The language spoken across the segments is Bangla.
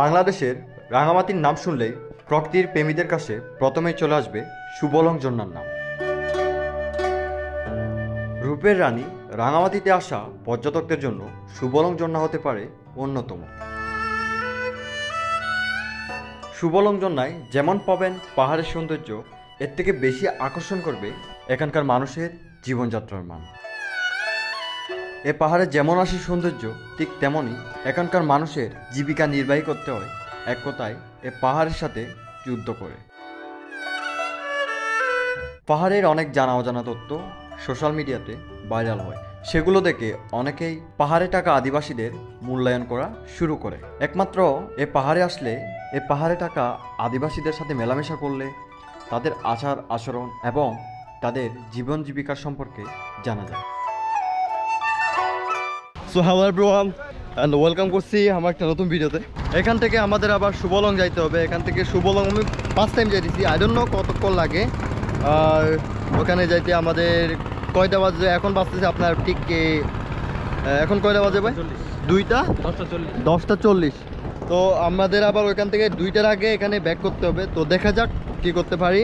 বাংলাদেশের রাঙামাটির নাম শুনলেই প্রকৃতির প্রেমীদের কাছে প্রথমেই চলে আসবে সুবলং জন্নার নাম। রূপের রানী রাঙামাতিতে আসা পর্যটকদের জন্য সুবলং জন্না হতে পারে অন্যতম। সুবলং জন্নায় যেমন পাবেন পাহাড়ের সৌন্দর্য, এর থেকে বেশি আকর্ষণ করবে এখানকার মানুষের জীবনযাত্রার মান। এ পাহাড়ে যেমন আসে সৌন্দর্য, ঠিক তেমনই এখানকার মানুষের জীবিকা নির্বাহী করতে হয়। এক কথায়, এ পাহাড়ের সাথে যুদ্ধ করে। পাহাড়ের অনেক জানা অজানা তথ্য সোশ্যাল মিডিয়াতে ভাইরাল হয়। সেগুলো দেখে অনেকেই পাহাড়ে টাকা আদিবাসীদের মূল্যায়ন করা শুরু করে। একমাত্র এ পাহাড়ে আসলে এ পাহাড়ে টাকা আদিবাসীদের সাথে মেলামেশা করলে তাদের আচার আচরণ এবং তাদের জীবন জীবিকা সম্পর্কে জানা যায়। So hello everyone and welcome করছি আমার একটা নতুন ভিডিওতে এখান থেকে আমাদের আবার সুবলং যাইতে হবে। এখান থেকে সুবলং আমি ফার্স্ট টাইম যাইতেছি। আই ডোন্ট নো কতক্ষণ লাগে। আর ওখানে যাইতে আমাদের কয়টা বাজে? এখন বাজতেছে আপনার ঠিক এখন কয়টা বাজে ভাই? দুইটা? দশটা চল্লিশ। দশটা চল্লিশ। তো আমাদের আবার ওইখান থেকে দুইটার আগে এখানে ব্যাক করতে হবে। তো দেখা যাক কি করতে পারি।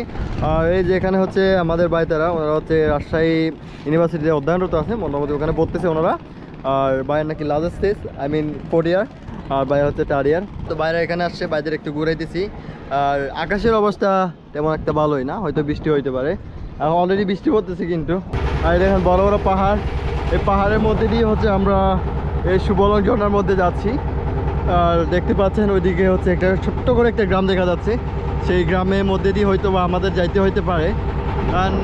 আর এই যে এখানে হচ্ছে আমাদের বাইতারা ওনারা হচ্ছে রাজশাহী ইউনিভার্সিটিতে অধ্যয়নরত আছে। মোটামুটি ওখানে পড়তেছে ওনারা। আর বাইরের নাকি largest stage I mean four year আর বাইরে হচ্ছে থার্ড ইয়ার তো বাইরে এখানে আসছে, বাইরের একটু ঘুরাই দিছি। আর আকাশের অবস্থা তেমন একটা ভালোই না, হয়তো বৃষ্টি হইতে পারে। এখন অলরেডি বৃষ্টি পড়তেছে কিন্তু। আর দেখেন বড় বড় পাহাড়। এই পাহাড়ের মধ্যে দিয়ে হচ্ছে আমরা এই সুবলং ঝর্ণার মধ্যে যাচ্ছি। আর দেখতে পাচ্ছেন ওইদিকে হচ্ছে একটা ছোট্ট করে একটা গ্রাম দেখা যাচ্ছে। সেই গ্রামের মধ্যে দিয়ে হয়তো বা আমাদের যাইতে হইতে পারে। কারণ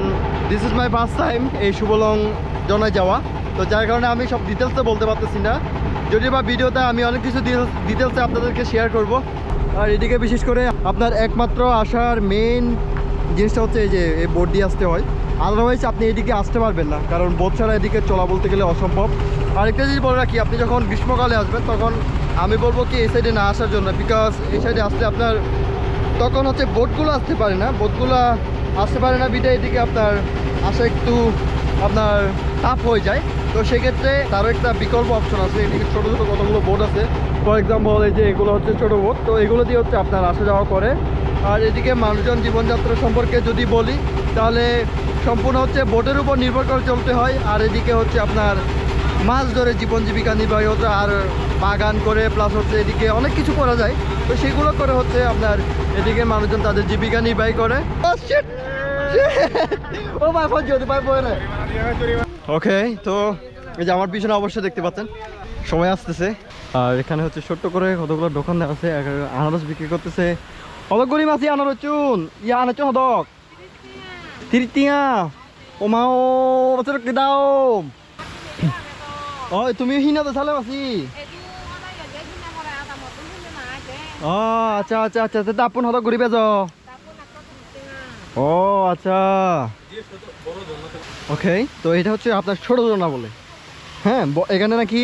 this is my first time এই সুবলং জনায় যাওয়া। তো যার কারণে আমি সব ডিটেলসে বলতে পারতেছি না। যদিও বা ভিডিওতে আমি অনেক কিছু ডিটেলসে আপনাদেরকে শেয়ার করব। আর এদিকে বিশেষ করে আপনার একমাত্র আসার মেন জিনিসটা হচ্ছে এই যে, এই বোট দিয়ে আসতে হয়। আদারওয়াইজ আপনি এদিকে আসতে পারবেন না, কারণ বোট ছাড়া এদিকে চলা বলতে গেলে অসম্ভব। আরেকটা জিনিস বলে রাখি, আপনি যখন গ্রীষ্মকালে আসবেন, তখন আমি বলব কি, এই সাইডে না আসার জন্য বিকজ এই সাইডে আসলে আপনার তখন হচ্ছে বোটগুলো আসতে পারে না। বোটগুলো আসতে পারে না বিটা এদিকে আপনার আসা একটু আপনার টাফ হয়ে যায়। তো সেক্ষেত্রে তারও একটা বিকল্প অপশন আছে, এদিকে ছোটো ছোটো কতগুলো বোট আছে। ফর এক্সাম্পল এই যে এগুলো হচ্ছে ছোটো বোট তো এগুলো দিয়ে হচ্ছে আপনার আসা যাওয়া করে। আর এদিকে মানুষজন জীবনযাত্রা সম্পর্কে যদি বলি, তাহলে সম্পূর্ণ হচ্ছে বোটের উপর নির্ভর করে চলতে হয়। আর এদিকে হচ্ছে আপনার মাছ ধরে জীবন জীবিকা নির্বাহী হতে আর বাগান করে প্লাস হচ্ছে এদিকে অনেক কিছু করা যায়। তো সেগুলো করে হচ্ছে আপনার এদিকে মানুষজন তাদের জীবিকা নির্বাহী করে। ও ভাই ফোন যদি ভাই ওকে তো এই যে আমার পিছনে অবশ্যই দেখতে পাচ্ছেন সময় আসতেছে। আর এখানে হচ্ছে ছোট্ট করে কতগুলো দোকান আছে আনারস বিক্রি করতেছে। অদক গরিব আছি আনারস চুন ইয়া আনার চুন হদক। তিরিটিয়া। ও মা ও বছর কি দাও। 어, তুমি হিনাতে চালে আছি। 어, আচ্ছা আচ্ছা আচ্ছা তা আপন হদক ঘুরি বেজ ও আচ্ছা। ওকে তো এটা হচ্ছে আপনার ছোট ঝর্ণা বলে। হ্যাঁ এখানে নাকি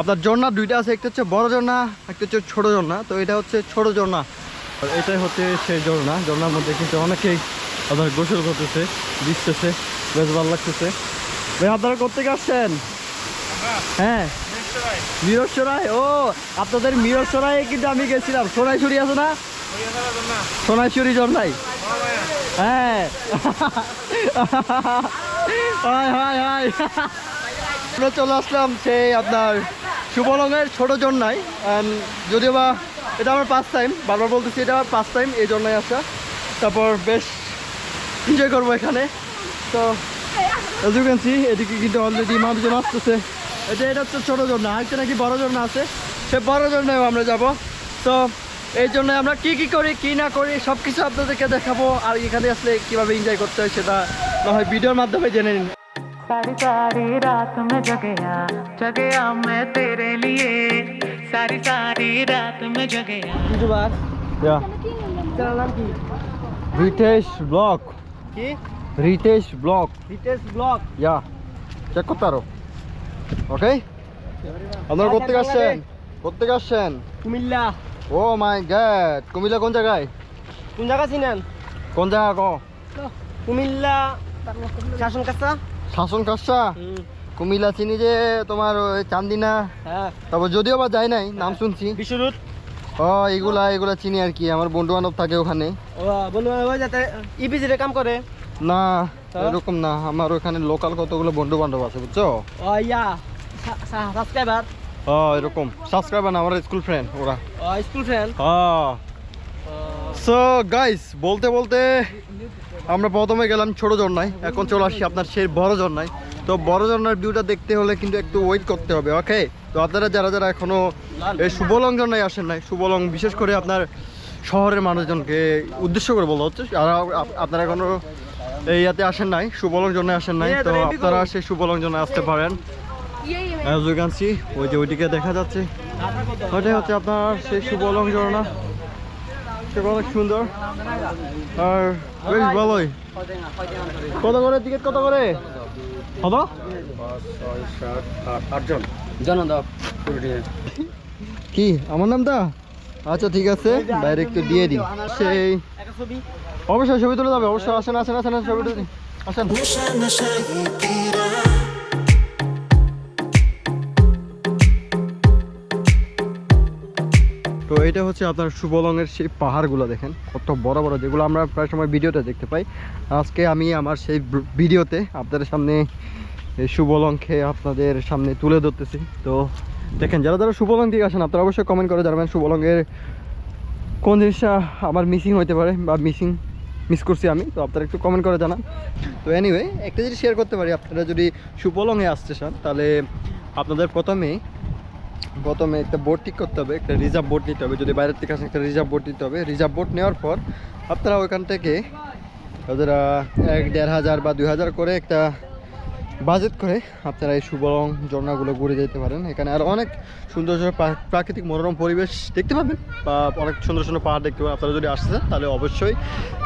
আপনার ঝর্ণা দুইটা আছে, একটা হচ্ছে বড় ঝর্ণা, একটা হচ্ছে ছোট ঝর্ণা। তো এটা হচ্ছে ছোট ঝর্ণা। আর এটাই হচ্ছে সেই ঝর্ণা। ঝর্ণার মধ্যে কিন্তু অনেকেই আপনার গোসল করতেছে দিচ্ছে বেশ ভালো লাগতেছে। ভাই, আপনারা কোথেকে আসছেন? হ্যাঁ মিরসরাই। ও, আপনাদের মিরসরাই কিন্তু আমি গেছিলাম। সোনাইছড়ি আছে না? সোনাইছড়ি ঝর্ণাই। হ্যাঁ। High high high. আমরা চলে আসলাম সেই আপনার শুভলঙ্গের ছোট জন্যায়। যদিও বা এটা আমার পাঁচ টাইম বারবার বলতেছি এটা আমার ফার্স্ট টাইম এই জন্যই আসা। তারপর বেশ এনজয় করব এখানে। তো can see, এদিকে কিন্তু অলরেডি মানুষজন আসতেছে। এটা এটা হচ্ছে ছোটো জন্যা আরেকটা নাকি বড় জন্যা আছে। সে বড় জন্যেও আমরা যাব। তো এই জন্য আমরা কি কি করি কি না করি সব কিছু আপনাদেরকে দেখাবো আর এখানে আসলে কিভাবে এনজয় করতে হয় সেটা না হয় ভিডিওর মাধ্যমে জেনে নিন सारी सारी रात में जगया जगया मैं तेरे लिए सारी सारी रात में जगया Yeah. রিতেশ ব্লক কি Ritesh block Ritesh block yeah check করতে পারো ওকে আপনারা কোথেকে আসছেন কোথেকে আসছেন কুমিল্লা ও মাই গ্যাড কুমিল্লা কোন জায়গায়? কোন জায়গা চিনেন? কোন জায়গা ক কুমিল্লা শাসন কাছা শাসন কাসা কুমিল্লা চিনি যে তোমার ওই চান্দিনা। হ্যাঁ। তারপর যদিও বা যায় নাই নাম শুনছি। বিশ্বরুট ও এগুলা এগুলা চিনি আর কি আমার বন্ধু বান্ধব থাকে ওখানে। ও বন্ধু ওই যাতে ইপিজিতে কাম করে? না এরকম না আমার ওখানে লোকাল কতগুলো বন্ধু বান্ধব আছে বুঝছ? ও ইয়া সাবস্ক্রাইবার ও এরকম। সাবস্ক্রাইবার না আমার স্কুল ফ্রেন্ড ওরা। স্কুল ফ্রেন্ড হ্যাঁ। সো গাইস বলতে বলতে আমরা প্রথমে গেলাম ছোট ঝর্ণায়। এখন চলে আসি আপনার সেই বড় ঝর্ণায়। তো বড় ঝর্ণার ভিউটা দেখতে হলে কিন্তু একটু ওয়েট করতে হবে ওকে তো আপনারা যারা যারা এখনও এই সুবলং ঝর্ণায় আসেন নাই সুবলং বিশেষ করে আপনার শহরের মানুষজনকে উদ্দেশ্য করে বলা হচ্ছে। আপ- আপনারা এখনও এই ইয়াতে আসেন নাই শুভলং ঝর্ণায় আসেন নাই তো আপনারা সেই সুবলং ঝর্ণায় আসতে পারেন। You can see, ওই যে ওইদিকে দেখা যাচ্ছে। ওটাই হচ্ছে আপনার সেই সুবলং ঝর্ণা সেটা অনেক সুন্দর। আর বেশ ভালোই। কত করে টিকিট কত করে? কত? কি? আমার নাম নামটা? আচ্ছা ঠিক আছে। বাইরে একটু দিয়ে দিই। সেই। অবশ্যই ছবি তুলে যাবে। অবশ্যই আসেন আসেন আসেন আসেন, ছবি তুলে। আসেন। এটা হচ্ছে আপনার সুবলংয়ের সেই পাহাড়গুলো দেখেন, কত বড় বড়, যেগুলো আমরা প্রায় সময় ভিডিওতে দেখতে পাই। আজকে আমি আমার সেই ভিডিওতে আপনাদের সামনে এই সুবলংকে আপনাদের সামনে তুলে ধরতেছি। তো দেখেন, যারা যারা সুবলং থেকে আসেন, আপনারা অবশ্যই কমেন্ট করে জানাবেন সুবলংয়ের কোন জিনিসটা আমার মিসিং হতে পারে বা মিসিং মিস করছি আমি। তো আপনারা একটু কমেন্ট করে জানান। তো এনিওয়ে একটা জিনিস শেয়ার করতে পারি, আপনারা যদি সুপলংয়ে আসতে চান, তাহলে আপনাদের প্রথমেই প্রথমে একটা বোট ঠিক করতে হবে, একটা রিজার্ভ বোট নিতে হবে। যদি বাইরের থেকে আসেন, একটা রিজার্ভ বোট নিতে হবে। রিজার্ভ বোট নেওয়ার পর আপনারা ওইখান থেকে ওদের এক, দেড় হাজার বা দুই হাজার করে একটা বাজেট করে আপনারা এই সুবলং ঝর্ণাগুলো ঘুরে যেতে পারেন। এখানে আর অনেক সুন্দর সুন্দর প্রা- প্রাকৃতিক মনোরম পরিবেশ দেখতে পাবেন। বা অনেক সুন্দর সুন্দর পাহাড় দেখতে পাবেন। আপনারা যদি আসতে চান, তাহলে অবশ্যই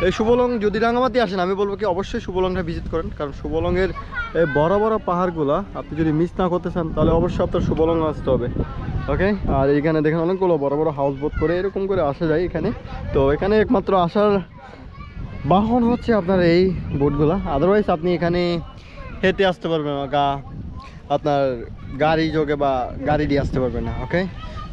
এই সুবলং যদি রাঙামাটি আসেন, আমি বলব কি অবশ্যই সুবলংটা ভিজিট করেন। কারণ সুবলংয়ের বড় বড় পাহাড়গুলো আপনি যদি মিস না করতে চান, তাহলে অবশ্যই আপনার সুবলং আসতে হবে। ওকে আর এইখানে দেখেন অনেকগুলো বড় বড় হাউস বোট করে এরকম করে আসা যায় এখানে। তো এখানে একমাত্র আসার বাহন হচ্ছে আপনার এই বোটগুলো আদারওয়াইজ আপনি এখানে হেঁটে আসতে পারবে না, গা, আপনার গাড়ি যোগে বা গাড়ি দিয়ে আসতে পারবে না ওকে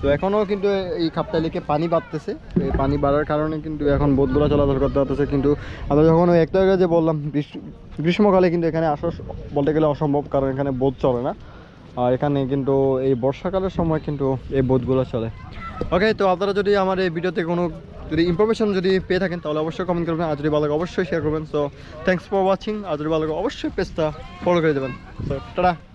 তো এখনও কিন্তু এই খাপতালিকে পানি বাড়তেছে। এই পানি বাড়ার কারণে কিন্তু এখন বোটগুলো চলাচল করতে পারতেছে কিন্তু আমরা যখন ওই একটা যে বললাম, গ্রীষ্ম- গ্রীষ্মকালে কিন্তু এখানে আসা বলতে গেলে অসম্ভব, কারণ এখানে বোট চলে না। আর এখানে কিন্তু এই বর্ষাকালের সময় কিন্তু এই বোটগুলো চলে। ওকে তো আপনারা যদি আমার এই ভিডিওতে কোনো যদি ইনফরমেশন যদি পেয়ে থাকেন, তাহলে অবশ্যই কমেন্ট করবেন। আর যদি ভালো অবশ্যই শেয়ার করবেন। সো থ্যাংকস ফর ওয়াচিং আর যদি ভালো অবশ্যই পেজটা ফলো করে দেবেন। So tata.